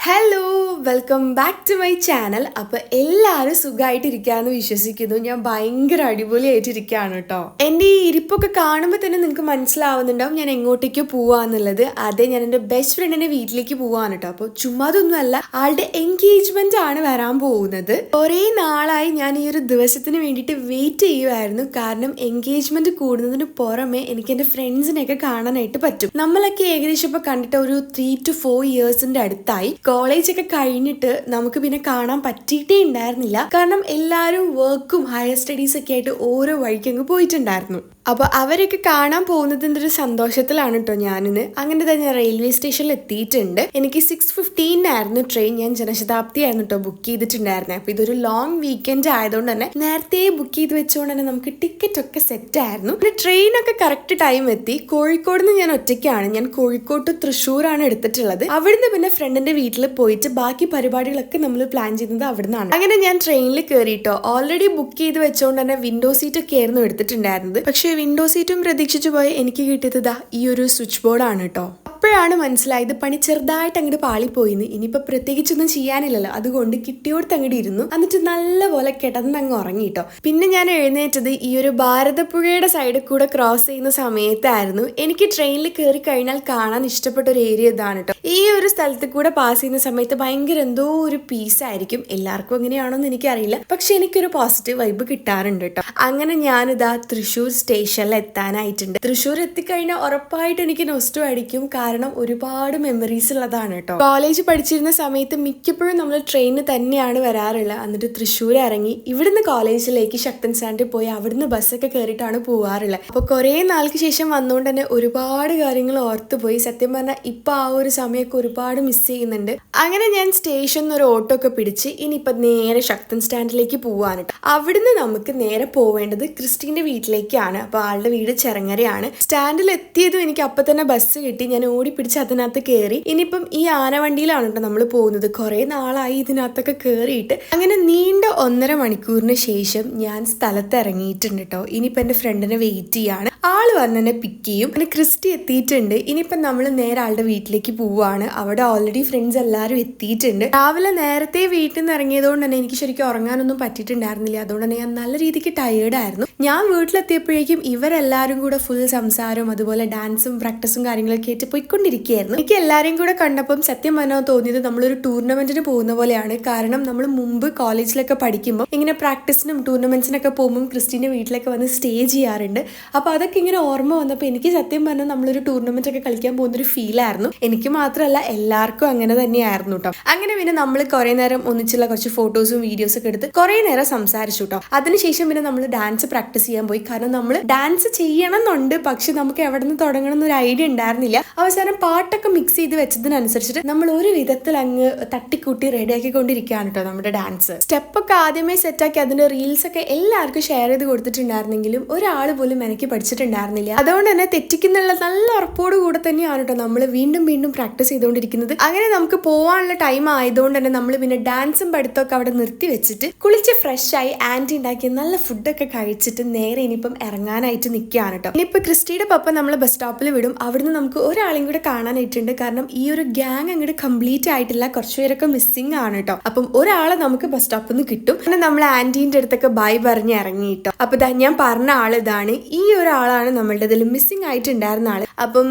Hello! Welcome back to my channel അപ്പോൾ എല്ലാവരും സുഖമായിട്ടിരിക്കാന്ന് വിശ്വസിക്കുന്നു. ഞാൻ ഭയങ്കര അടിപൊളിയായിട്ടിരിക്കുകയാണ് കേട്ടോ. എന്റെ ഈ ഇരിപ്പൊക്കെ കാണുമ്പോൾ തന്നെ നിങ്ങൾക്ക് മനസ്സിലാവുന്നുണ്ടാവും ഞാൻ എങ്ങോട്ടേക്ക് പോവാന്നുള്ളത്. അതെ ഞാൻ എന്റെ ബെസ്റ്റ് ഫ്രണ്ടിന്റെ വീട്ടിലേക്ക് പോവാണ് കേട്ടോ. അപ്പോൾ ചുമ്മാതൊന്നുമല്ല ആളുടെ എൻഗേജ്മെന്റ് ആണ് വരാൻ പോകുന്നത്. കുറേ നാളായി ഞാൻ ഈ ഒരു ദിവസത്തിന് വേണ്ടിയിട്ട് വെയിറ്റ് ചെയ്യുമായിരുന്നു കാരണം എൻഗേജ്മെന്റ് കൂടുന്നതിന് പുറമെ എനിക്ക് എന്റെ ഫ്രണ്ട്സിനെയൊക്കെ കാണാനായിട്ട് പറ്റും. നമ്മളൊക്കെ ഏകദേശം ഇപ്പോൾ കണ്ടിട്ട് ഒരു ത്രീ ടു ഫോർ ഇയേഴ്സിന്റെ അടുത്തായി. കോളേജ് ഒക്കെ കഴിഞ്ഞിട്ട് നമുക്ക് പിന്നെ കാണാൻ പറ്റിയിട്ടേ ഉണ്ടായിരുന്നില്ല. കാരണം എല്ലാവരും വർക്കും ഹയർ സ്റ്റഡീസ് ഒക്കെ ആയിട്ട് ഓരോ വഴിക്കങ്ങ് പോയിട്ടുണ്ടായിരുന്നു. അപ്പോൾ അവരൊക്കെ കാണാൻ പോകുന്നതിന്റെ ഒരു സന്തോഷത്തിലാണ് കേട്ടോ ഞാനിന്ന്. അങ്ങനെ തന്നെ ഞാൻ റെയിൽവേ സ്റ്റേഷനിൽ എത്തിയിട്ടുണ്ട്. എനിക്ക് സിക്സ് ഫിഫ്റ്റീനായിരുന്നു ട്രെയിൻ ഞാൻ ജനശതാബ്ദി ആയിരുന്നു കേട്ടോ ബുക്ക് ചെയ്തിട്ടുണ്ടായിരുന്നത് അപ്പോൾ ഇതൊരു ലോങ് വീക്കെൻഡ് ആയതുകൊണ്ട് തന്നെ നേരത്തെ ബുക്ക് ചെയ്ത് വെച്ചുകൊണ്ട് തന്നെ നമുക്ക് ടിക്കറ്റ് ഒക്കെ സെറ്റ് ആയിരുന്നു. പിന്നെ ട്രെയിനൊക്കെ കറക്റ്റ് ടൈം എത്തി. കോഴിക്കോട് നിന്ന് ഞാൻ ഒറ്റയ്ക്കാണ്. ഞാൻ കോഴിക്കോട്ട് തൃശ്ശൂരാണ് എടുത്തിട്ടുള്ളത്. അവിടുന്ന് പിന്നെ ഫ്രണ്ടിന്റെ വീട്ടിൽ പോയിട്ട് ബാക്കി പരിപാടികളൊക്കെ നമ്മൾ പ്ലാൻ ചെയ്യുന്നത് അവിടുന്നാണ്. അങ്ങനെ ഞാൻ ട്രെയിനിൽ കയറിയിട്ടോ ഓൾറെഡി ബുക്ക് ചെയ്ത് വെച്ചുകൊണ്ട് തന്നെ വിൻഡോ സീറ്റ് ഒക്കെ ആയിരുന്നു എടുത്തിട്ടുണ്ടായിരുന്നത്. പക്ഷേ വിൻഡോ സീറ്റും പ്രതീക്ഷിച്ചു പോയ എനിക്ക് കിട്ടിയത് ഈ ഒരു സ്വിച്ച് ബോർഡാണ് കേട്ടോ അപ്പോഴാണ് മനസ്സിലായത് പണി ചെറുതായിട്ട് അങ്ങോട്ട് പാളിപ്പോയിന്ന്. ഇനിയിപ്പോൾ പ്രത്യേകിച്ചൊന്നും ചെയ്യാനില്ലല്ലോ. അതുകൊണ്ട് കിട്ടിയോടത്ത് അങ്ങോട്ട് ഇരുന്നു. എന്നിട്ട് നല്ലപോലെ കിടന്നങ്ങ് ഉറങ്ങിട്ടോ. പിന്നെ ഞാൻ എഴുന്നേറ്റത് ഈ ഒരു ഭാരതപ്പുഴയുടെ സൈഡിൽ കൂടെ ക്രോസ് ചെയ്യുന്ന സമയത്തായിരുന്നു. എനിക്ക് ട്രെയിനിൽ കയറി കഴിഞ്ഞാൽ കാണാൻ ഇഷ്ടപ്പെട്ട ഒരു ഏരിയ ഇതാണ് കേട്ടോ ഈ ഒരു സ്ഥലത്ത് കൂടെ പാസ് ചെയ്യുന്ന സമയത്ത് ഭയങ്കര എന്തോ ഒരു പീസ് ആയിരിക്കും. എല്ലാവർക്കും എങ്ങനെയാണോ എന്ന് എനിക്കറിയില്ല. പക്ഷെ എനിക്കൊരു പോസിറ്റീവ് വൈബ് കിട്ടാറുണ്ട് കേട്ടോ അങ്ങനെ ഞാനിതാ തൃശ്ശൂർ സ്റ്റേഷനിൽ എത്താനായിട്ടുണ്ട്. തൃശ്ശൂർ എത്തിക്കഴിഞ്ഞാൽ ഉറപ്പായിട്ട് എനിക്ക് നൊസ്റ്റു അടിക്കും. ഒരുപാട് മെമ്മറീസ് ഉള്ളതാണ് കേട്ടോ. കോളേജ് പഠിച്ചിരുന്ന സമയത്ത് മിക്കപ്പോഴും നമ്മൾ ട്രെയിനിന് തന്നെയാണ് വരാറുള്ളത്. എന്നിട്ട് തൃശ്ശൂർ ഇറങ്ങി ഇവിടുന്ന് കോളേജിലേക്ക് ശക്തൻ സ്റ്റാൻഡിൽ പോയി അവിടുന്ന് ബസ്സൊക്കെ കയറിയിട്ടാണ് പോവാറുള്ളത്. അപ്പോൾ കുറേ നാൾക്ക് ശേഷം വന്നുകൊണ്ട് തന്നെ ഒരുപാട് കാര്യങ്ങൾ ഓർത്തു പോയി. സത്യം പറഞ്ഞാൽ ഇപ്പൊ ആ ഒരു സമയമൊക്കെ ഒരുപാട് മിസ് ചെയ്യുന്നുണ്ട്. അങ്ങനെ ഞാൻ സ്റ്റേഷനിൽ ഒരു ഓട്ടോ ഒക്കെ പിടിച്ച് ഇനിയിപ്പം നേരെ ശക്തൻ സ്റ്റാൻഡിലേക്ക് പോവാണ് ട്ടോ. അവിടുന്ന് നമുക്ക് നേരെ പോവേണ്ടത് ക്രിസ്റ്റീന്റെ വീട്ടിലേക്കാണ്. അപ്പോൾ ആളുടെ വീട് ചെറങ്ങരയാണ്. സ്റ്റാൻഡിൽ എത്തിയതും എനിക്ക് അപ്പം തന്നെ ബസ് കിട്ടി. ഞാൻ ഓടി പിടിച്ച് അതിനകത്ത് കയറി ഇനിയിപ്പം ഈ ആനവണ്ടിയിലാണ് കേട്ടോ നമ്മൾ പോകുന്നത്. കുറേ നാളായി ഇതിനകത്തൊക്കെ കയറിയിട്ട് അങ്ങനെ നീണ്ട ഒന്നര മണിക്കൂറിന് ശേഷം ഞാൻ സ്ഥലത്ത് ഇറങ്ങിയിട്ടുണ്ട് കേട്ടോ ഇനിയിപ്പോൾ എന്റെ ഫ്രണ്ടിനെ വെയിറ്റ് ചെയ്യാണ്. ആൾ വന്ന് പിക്ക് ചെയ്യും. പിന്നെ ക്രിസ്റ്റി എത്തിയിട്ടുണ്ട്. ഇനിയിപ്പം നമ്മൾ നേരെ ആളുടെ വീട്ടിലേക്ക് പോവുകയാണ് അവിടെ ഓൾറെഡി ഫ്രണ്ട്സ് എല്ലാവരും എത്തിയിട്ടുണ്ട്. രാവിലെ നേരത്തെ വീട്ടിൽ നിന്ന് ഇറങ്ങിയതുകൊണ്ട് തന്നെ എനിക്ക് ശരിക്കും ഉറങ്ങാനൊന്നും പറ്റിയിട്ടുണ്ടായിരുന്നില്ല. അതുകൊണ്ട് തന്നെ ഞാൻ നല്ല രീതിക്ക് ടയേർഡായിരുന്നു ഞാൻ വീട്ടിലെത്തിയപ്പോഴേക്കും ഇവരെല്ലാവരും കൂടെ ഫുൾ സംസാരവും അതുപോലെ ഡാൻസും പ്രാക്ടീസും കാര്യങ്ങളൊക്കെ ആയിട്ട് പോയിക്കൊണ്ടിരിക്കുകയായിരുന്നു. എനിക്ക് എല്ലാവരെയും കൂടെ കണ്ടപ്പം സത്യം പറഞ്ഞാൽ തോന്നിയത് നമ്മളൊരു ടൂർണമെന്റിന് പോകുന്ന പോലെയാണ്. കാരണം നമ്മൾ മുമ്പ് കോളേജിലൊക്കെ പഠിക്കുമ്പോൾ ഇങ്ങനെ പ്രാക്ടീസിനും ടൂർണമെന്റ്സിനൊക്കെ പോകുമ്പോൾ ക്രിസ്റ്റീന്റെ വീട്ടിലൊക്കെ വന്ന് സ്റ്റേ ചെയ്യാറുണ്ട്. അപ്പോൾ അതൊക്കെ ഇങ്ങനെ ഓർമ്മ വന്നപ്പോൾ എനിക്ക് സത്യം പറഞ്ഞാൽ നമ്മളൊരു ടൂർണമെന്റ് ഒക്കെ കളിക്കാൻ പോകുന്ന ഒരു ഫീലായിരുന്നു എനിക്ക് മാത്രമല്ല എല്ലാവർക്കും അങ്ങനെ തന്നെയായിരുന്നു കേട്ടോ അങ്ങനെ പിന്നെ നമ്മൾ കുറേ നേരം ഒന്നിച്ചുള്ള കുറച്ച് ഫോട്ടോസും വീഡിയോസ് ഒക്കെ എടുത്ത് കുറേ നേരം സംസാരിച്ചു കേട്ടോ അതിനുശേഷം പിന്നെ നമ്മൾ ഡാൻസ് പ്രാക്ടീസ് ചെയ്യാൻ പോയി. കാരണം നമ്മൾ ഡാൻസ് ചെയ്യണം എന്നുണ്ട് പക്ഷെ നമുക്ക് എവിടെ നിന്ന് തുടങ്ങണം എന്നൊരു ഐഡിയ ഉണ്ടായിരുന്നില്ല. അവസാനം പാട്ടൊക്കെ മിക്സ് ചെയ്ത് വെച്ചതിനനുസരിച്ചിട്ട് നമ്മൾ ഒരു വിധത്തിൽ അങ്ങ് തട്ടിക്കൂട്ടി റെഡിയാക്കിക്കൊണ്ടിരിക്കുകയാണ് കേട്ടോ നമ്മുടെ ഡാൻസ് സ്റ്റെപ്പൊക്കെ ആദ്യമേ സെറ്റാക്കി റീൽസ് ഒക്കെ എല്ലാവർക്കും ഷെയർ ചെയ്ത് കൊടുത്തിട്ടുണ്ടായിരുന്നെങ്കിലും ഒരാൾ പോലും എനിക്ക് പഠിച്ചിട്ടുണ്ടായിരുന്നില്ല അതുകൊണ്ട് തന്നെ തെറ്റിക്കുന്നുള്ള നല്ല ഉറപ്പോട് കൂടെ തന്നെയാണ് കേട്ടോ നമ്മൾ വീണ്ടും വീണ്ടും പ്രാക്ടീസ് ചെയ്തുകൊണ്ടിരിക്കുന്നത്. അങ്ങനെ നമുക്ക് പോകാനുള്ള ടൈം ആയതുകൊണ്ട് തന്നെ നമ്മൾ പിന്നെ ഡാൻസും പഠിത്തമൊക്കെ അവിടെ നിർത്തി വെച്ചിട്ട് കുളിച്ച് ഫ്രഷ് ആയി ആന്റി ഉണ്ടാക്കിയ നല്ല ഫുഡൊക്കെ കഴിച്ചിട്ട് നേരെ ഇനിയിപ്പം ഇറങ്ങാനായിട്ട് നിൽക്കുകയാണ് കേട്ടോ ഇനിയിപ്പോൾ ക്രിസ്റ്റിയുടെ പപ്പ നമ്മൾ ബസ് സ്റ്റോപ്പിൽ വിടും. അവിടുന്ന് നമുക്ക് ഒരാളെയും കൂടെ കാണാനായിട്ടുണ്ട്. കാരണം ഈ ഒരു ഗ്യാങ് അങ്ങോട്ട് കംപ്ലീറ്റ് ആയിട്ടില്ല. കുറച്ച് പേരൊക്കെ മിസ്സിംഗ് ആണ് കേട്ടോ അപ്പം ഒരാളെ നമുക്ക് ബസ് സ്റ്റോപ്പിൽ നിന്ന് കിട്ടും. പിന്നെ നമ്മൾ ആന്റീന്റെ അടുത്തൊക്കെ ബൈ പറഞ്ഞ് ഇറങ്ങി കേട്ടോ അപ്പൊ ഞാൻ പറഞ്ഞ ആൾ ഇതാണ്. ഈ ഒരാളാണ് നമ്മളുടെ ഇതിൽ മിസ്സിംഗ് ആയിട്ടുണ്ടായിരുന്ന ആൾ. അപ്പം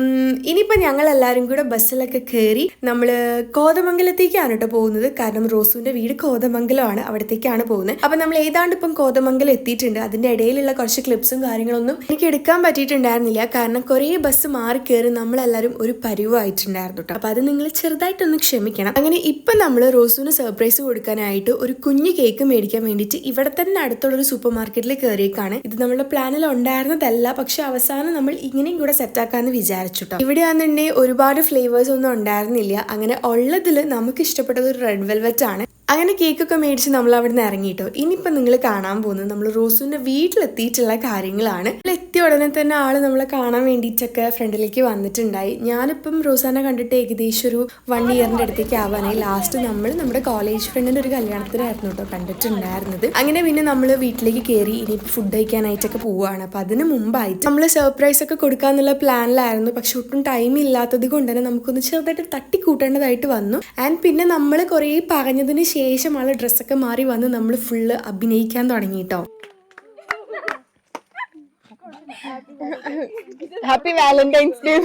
ഇനിയിപ്പോൾ ഞങ്ങൾ എല്ലാവരും കൂടെ ബസ്സിലൊക്കെ കയറി നമ്മൾ കോതമംഗലത്തേക്കാണ് കേട്ടോ പോകുന്നത്. കാരണം റോസുവിന്റെ വീട് കോതമംഗലമാണ്. അവിടത്തേക്കാണ് പോകുന്നത്. അപ്പം നമ്മൾ ഏതാണ്ട് ഇപ്പം കോതമംഗലം എത്തിയിട്ടുണ്ട്. അതിന്റെ ഇടയിലുള്ള കുറച്ച് ക്ലിപ്സും കാര്യങ്ങളൊന്നും എനിക്ക് എടുക്കാൻ പറ്റിയിട്ടുണ്ടായിരുന്നില്ല. കാരണം കുറേ ബസ് മാറി കയറി നമ്മളെല്ലാവരും ഒരു പരിവായിട്ടുണ്ടായിരുന്നു കേട്ടോ അപ്പം അത് നിങ്ങൾ ചെറുതായിട്ടൊന്ന് ക്ഷമിക്കണം. അങ്ങനെ ഇപ്പം നമ്മൾ റോസുവിന് സർപ്രൈസ് കൊടുക്കാനായിട്ട് ഒരു കുഞ്ഞു കേക്ക് മേടിക്കാൻ വേണ്ടിയിട്ട് ഇവിടെ തന്നെ അടുത്തുള്ള ഒരു സൂപ്പർ മാർക്കറ്റിൽ കയറിയേക്കാണ് ഇത് നമ്മുടെ പ്ലാനിൽ ഉണ്ടായിരുന്നതല്ല. പക്ഷെ അവസാനം നമ്മൾ ഇങ്ങനെയും കൂടെ സെറ്റാക്കാന്ന് വിചാരിച്ചിട്ടോ. ഇവിടെ ആണെന്നുണ്ടെങ്കിൽ ഒരുപാട് ഫ്ലേവേഴ്സ് ഒന്നും ഉണ്ടായിരുന്നില്ല. അങ്ങനെ ഉള്ളതിൽ നമുക്ക് ഇഷ്ടപ്പെട്ടത് ഒരു റെഡ് വെൽവെറ്റ് ആണ്. അങ്ങനെ കേക്കൊക്കെ മേടിച്ച് നമ്മൾ അവിടെ നിന്ന് ഇറങ്ങിയിട്ടോ ഇനിയിപ്പോൾ നിങ്ങൾ കാണാൻ പോകുന്നത് നമ്മൾ റോസുവിന്റെ വീട്ടിലെത്തിയിട്ടുള്ള കാര്യങ്ങളാണ്. എത്തിയ ഉടനെ തന്നെ ആൾ നമ്മളെ കാണാൻ വേണ്ടിയിട്ടൊക്കെ ഫ്രണ്ടിലേക്ക് വന്നിട്ടുണ്ടായി. ഞാനിപ്പം റോസാനെ കണ്ടിട്ട് ഏകദേശം ഒരു വൺ ഇയറിന്റെ അടുത്തേക്ക് ആവാനായി. ലാസ്റ്റ് നമ്മൾ നമ്മുടെ കോളേജ് ഫ്രണ്ടിന്റെ ഒരു കല്യാണത്തിനായിരുന്നു കേട്ടോ കണ്ടിട്ടുണ്ടായിരുന്നത്. അങ്ങനെ പിന്നെ നമ്മൾ വീട്ടിലേക്ക് കയറി ഇനിയിപ്പോൾ ഫുഡ് കഴിക്കാനായിട്ടൊക്കെ പോവുകയാണ്. അപ്പോൾ അതിന് മുമ്പായിട്ട് നമ്മൾ സർപ്രൈസ് ഒക്കെ കൊടുക്കാന്നുള്ള പ്ലാനിലായിരുന്നു പക്ഷെ ഒട്ടും ടൈം ഇല്ലാത്തത് കൊണ്ട് തന്നെ നമുക്കൊന്ന് ചെറുതായിട്ട് തട്ടിക്കൂട്ടേണ്ടതായിട്ട് വന്നു. ആൻഡ് പിന്നെ നമ്മൾ കുറേ പറഞ്ഞതിന് ആൾ ഡ്രസ്സൊക്കെ മാറി വന്ന് നമ്മൾ ഫുള്ള് അഭിനയിക്കാൻ തുടങ്ങി കേട്ടോ happy valentine's day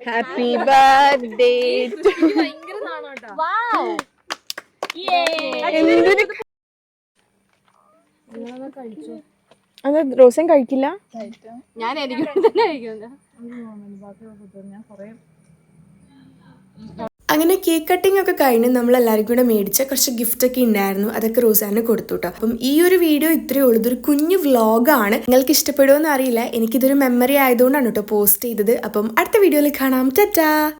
happy birthday അത് റോസൻ കഴിക്കില്ല? ഞാൻ അങ്ങനെ കേക്ക് കട്ടിംഗ് ഒക്കെ കഴിഞ്ഞ് നമ്മൾ എല്ലാവരും കൂടെ മേടിച്ച കുറച്ച് ഗിഫ്റ്റ് ഒക്കെ ഉണ്ടായിരുന്നു അതൊക്കെ റോസാന് കൊടുത്തു കേട്ടോ അപ്പം ഈ ഒരു വീഡിയോ ഇത്രയേ ഉള്ളൂ. ഇതൊരു കുഞ്ഞു വ്ലോഗാണ് നിങ്ങൾക്ക് ഇഷ്ടപ്പെടുമോ എന്ന് അറിയില്ല. എനിക്കിതൊരു മെമ്മറി ആയതുകൊണ്ടാണ് കേട്ടോ പോസ്റ്റ് ചെയ്തത്. അപ്പം അടുത്ത വീഡിയോയിൽ കാണാം. ടാറ്റാ!